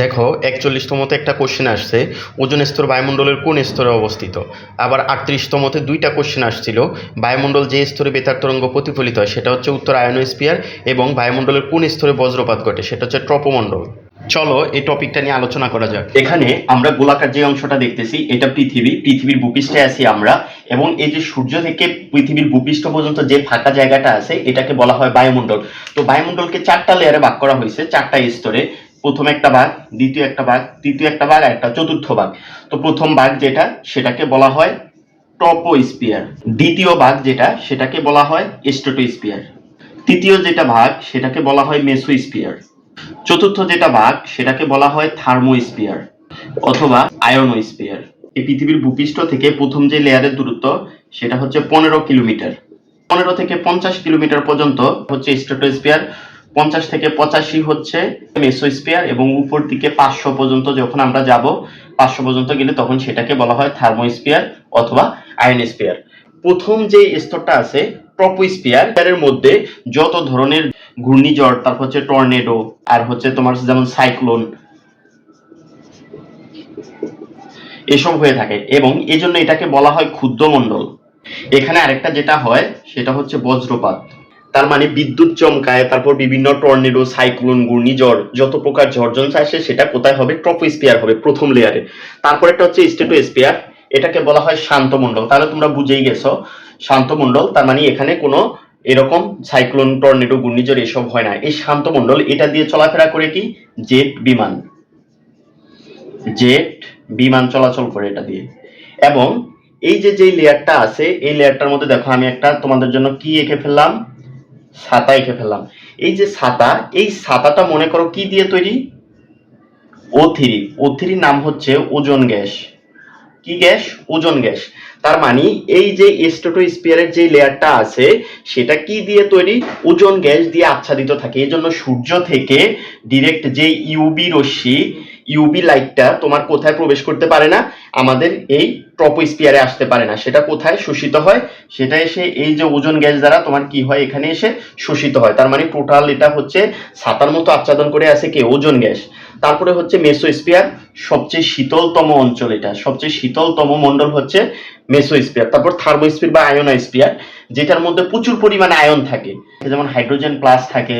দেখো একচল্লিশতমতে একটা কোশ্চেন আসছে, ওজন স্তর বায়ুমণ্ডলের কোন স্তরে অবস্থিত? আবার আটত্রিশতমতে দুইটা কোশ্চেন আসছিল, বায়ুমণ্ডল যে স্তরে বেতার তরঙ্গ প্রতিফলিত হয়, সেটা হচ্ছে উত্তর আয়নোস্পিয়ার এবং বায়ুমণ্ডলের কোন স্তরে বজ্রপাত ঘটে, সেটা হচ্ছে ট্রপোমণ্ডল। চলো, এই টপিকটা নিয়ে আলোচনা করা যাক। এখানে আমরা গোলাকার যে অংশটা দেখতেছি, এটা পৃথিবী, পৃথিবীর ভূপৃষ্ঠে আছি আমরা, এবং এই যে সূর্য থেকে পৃথিবীর ভূপৃষ্ঠ পর্যন্ত যে ফাঁকা জায়গাটা আছে, এটাকে বলা হয় বায়ুমণ্ডল। তো বায়ুমণ্ডলকে চারটা লেয়ারে ভাগ করা হয়েছে, চারটা স্তরে। প্রথম একটা ভাগ, দ্বিতীয় একটা ভাগ, তৃতীয় একটা ভাগ, আর একটা চতুর্থ ভাগ। তো প্রথম ভাগ যেটা, সেটাকে বলা হয় ট্রপোস্পিয়ার দ্বিতীয় ভাগ যেটা, সেটাকে বলা হয় স্ট্রেটোস্পিয়ার তৃতীয় যেটা ভাগ, সেটাকে বলা হয় মেসোস্পিয়ার চতুর্থ যেটা ভাগ, সেটাকে বলা হয় থার্মোস্পিয়ার অথবা আয়নোস্পিয়ার এই পৃথিবীর ভূপৃষ্ঠ থেকে প্রথম যে লেয়ারের দূরত্ব, সেটা হচ্ছে পনেরো কিলোমিটার। পনেরো থেকে পঞ্চাশ কিলোমিটার পর্যন্ত হচ্ছে স্ট্রেটোস্পিয়ার পঞ্চাশ থেকে পঁচাশি হচ্ছে মেসোস্পিয়ার এবং উপর দিকে পাঁচশো পর্যন্ত যখন আমরা যাব, পাঁচশো পর্যন্ত গেলে তখন সেটাকে বলা হয় থার্মোস্পিয়ার অথবা আয়নোস্পিয়ার প্রথম যে স্তরটা আছে ট্রপোস্পিয়ার এর মধ্যে যত ধরনের ঘূর্ণিঝড়, তারপর হচ্ছে টর্নেডো আর হচ্ছে তোমার যেমন সাইক্লোন এসব হয়ে থাকে এবং এই জন্য এটাকে বলা হয় ক্ষুদ্র ক্ষুদ্রমণ্ডল। এখানে আরেকটা যেটা হয়, সেটা হচ্ছে বজ্রপাত। তার মানে বিদ্যুৎ চমকায়, তারপর বিভিন্ন টর্নেডো সাইক্লোন ঘূর্ণিঝড়, যত প্রকার ঝড় আসে, সেটা কোথায় হবে? ট্রপোস্পিয়ার হবে, প্রথম লেয়ারে তারপর একটা হচ্ছে স্টেটো স্টেটোস্পিয়ার এটাকে বলা হয় শান্তমণ্ডল। তাহলে তোমরা বুঝেই গেছো, শান্তমণ্ডল, তার মানে এখানে কোনো এরকম সাইক্লোন টর্নেডো ঘূর্ণিঝড় এসব হয় না। এই শান্তমণ্ডল, এটা দিয়ে চলাফেরা করে কি? জেট বিমান। জেট বিমান চলাচল করে এটা দিয়ে। এবং এই যে যে লেয়ারটা আছে, এই লেয়ারটার মধ্যে দেখো, আমি একটা তোমাদের জন্য কি এঁকে ফেললাম? ছাতা এঁকে ফেললাম। এই যে ছাতা, এই ছাতাটা মনে করো কি দিয়ে তৈরি? ও থ্রি নাম হচ্ছে ওজন গ্যাস। কি গ্যাস? ওজন গ্যাস। তার মানে এই যে স্টেটোস্পিয়ারের যে লেয়ারটা আছে, সেটা কি দিয়ে তৈরি? ওজন গ্যাস দিয়ে আচ্ছাদিত থাকে। এই জন্য সূর্য থেকে ডিরেক্ট যে ইউবি রশ্মি ইউবি লাইটটা তোমার কোথায় প্রবেশ করতে পারে না, আমাদের এই ট্রপোস্পিয়ারে আসতে পারে না। সেটা কোথায়? শোষিত হয়। সেটা এসে এই যে ওজন গ্যাস দ্বারা তোমার কি হয়? এখানে এসে শোষিত হয়। তার মানে টোটাল এটা হচ্ছে ছাতার মতো আচ্ছাদন করে আছে কে? ওজন গ্যাস। তারপরে হচ্ছে মেসোস্পিয়ার সবচেয়ে শীতলতম অঞ্চল এটা। সবচেয়ে শীতলতম মণ্ডল হচ্ছে মেসোস্পিয়ার তারপর থার্মোস্পিয়ার বা আয়োনোস্পিয়ার যেটার মধ্যে প্রচুর পরিমাণে আয়ন থাকে। যেমন হাইড্রোজেন প্লাস থাকে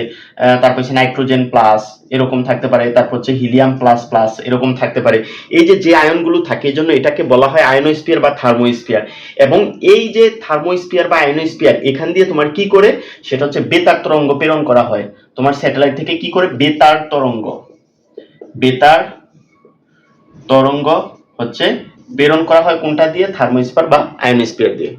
তারপর হচ্ছে নাইট্রোজেন প্লাস এরকম থাকতে পারে। তারপর হচ্ছে হিলিয়াম প্লাস প্লাস এরকম থাকতে পারে। এই যে যে আয়নগুলো থাকে এই জন্য এটাকে বলা হয় আয়নোস্পিয়ার বা থার্মোস্পিয়ার এবং এই যে থার্মোস্পিয়ার বা আয়নোস্পিয়ার এখান দিয়ে তোমার কি করে? সেটা হচ্ছে বেতার তরঙ্গ প্রেরণ করা হয়। তোমার স্যাটেলাইট থেকে কি করে? বেতার তরঙ্গ। বেতার তরঙ্গ হচ্ছে প্রেরণ করা হয় কোনটা দিয়ে? থার্মোস্পিয়ার বা আয়নোস্পিয়ার দিয়ে।